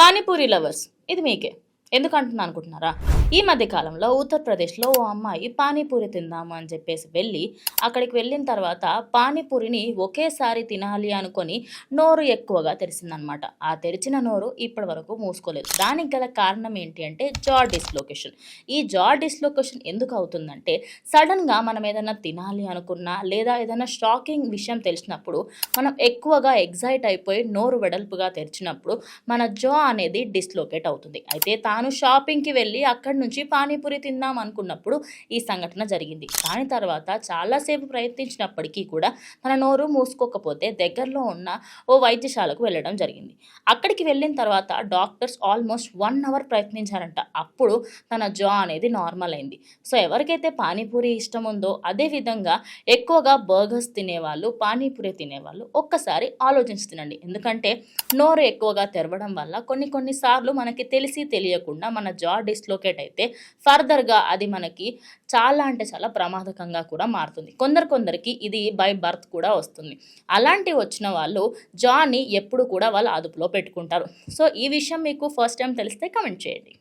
Panipuri lovers ఇది మీకే. ఎందుకంటున్నా అనుకుంటున్నారా? ఈ మధ్య కాలంలో ఉత్తరప్రదేశ్లో ఓ అమ్మాయి పానీపూరి తిందాము అని చెప్పేసి వెళ్ళి అక్కడికి వెళ్ళిన తర్వాత పానీపూరిని ఒకేసారి తినాలి అనుకొని నోరు ఎక్కువగా తెరిచిందనమాట ఆ తెరిచిన నోరు ఇప్పటి వరకు మూసుకోలేదు. దానికి గల కారణం ఏంటి అంటే జా డిస్లొకేషన్. ఈ జా డిస్లొకేషన్ ఎందుకు అవుతుందంటే సడన్గా మనం ఏదైనా తినాలి అనుకున్నా లేదా ఏదైనా షాకింగ్ విషయం తెలిసినప్పుడు మనం ఎక్కువగా ఎగ్జైట్ అయిపోయి నోరు వెడల్పుగా తెరిచినప్పుడు మన జా అనేది డిస్లొకేట్ అవుతుంది. అయితే తాను షాపింగ్కి వెళ్ళి అక్కడి నుంచి పానీపూరి తిందాం అనుకున్నప్పుడు ఈ సంఘటన జరిగింది. దాని తర్వాత చాలాసేపు ప్రయత్నించినప్పటికీ కూడా తన నోరు మూసుకోకపోతే దగ్గరలో ఉన్న ఓ వైద్యశాలకు వెళ్ళడం జరిగింది. అక్కడికి వెళ్ళిన తర్వాత డాక్టర్స్ ఆల్మోస్ట్ వన్ అవర్ ప్రయత్నించారంట. అప్పుడు తన జా అనేది నార్మల్ అయింది. సో ఎవరికైతే పానీపూరి ఇష్టం ఉందో అదే విధంగా ఎక్కువగా బర్గర్స్ తినేవాళ్ళు పానీపూరి తినేవాళ్ళు ఒక్కసారి ఆలోచించి తినండి. ఎందుకంటే నోరు ఎక్కువగా తెరవడం వల్ల కొన్ని కొన్నిసార్లు మనకి తెలిసి తెలియకుండా మన జా డిస్లోకేట్ అయితే ఫర్దర్గా అది మనకి చాలా అంటే చాలా ప్రమాదకంగా కూడా మారుతుంది. కొందరు కొందరికి ఇది బై బర్త్ కూడా వస్తుంది. అలాంటి వచ్చిన వాళ్ళు జాని ఎప్పుడు కూడా వాళ్ళు అదుపులో పెట్టుకుంటారు. సో ఈ విషయం మీకు ఫస్ట్ టైం తెలిస్తే కమెంట్ చేయండి.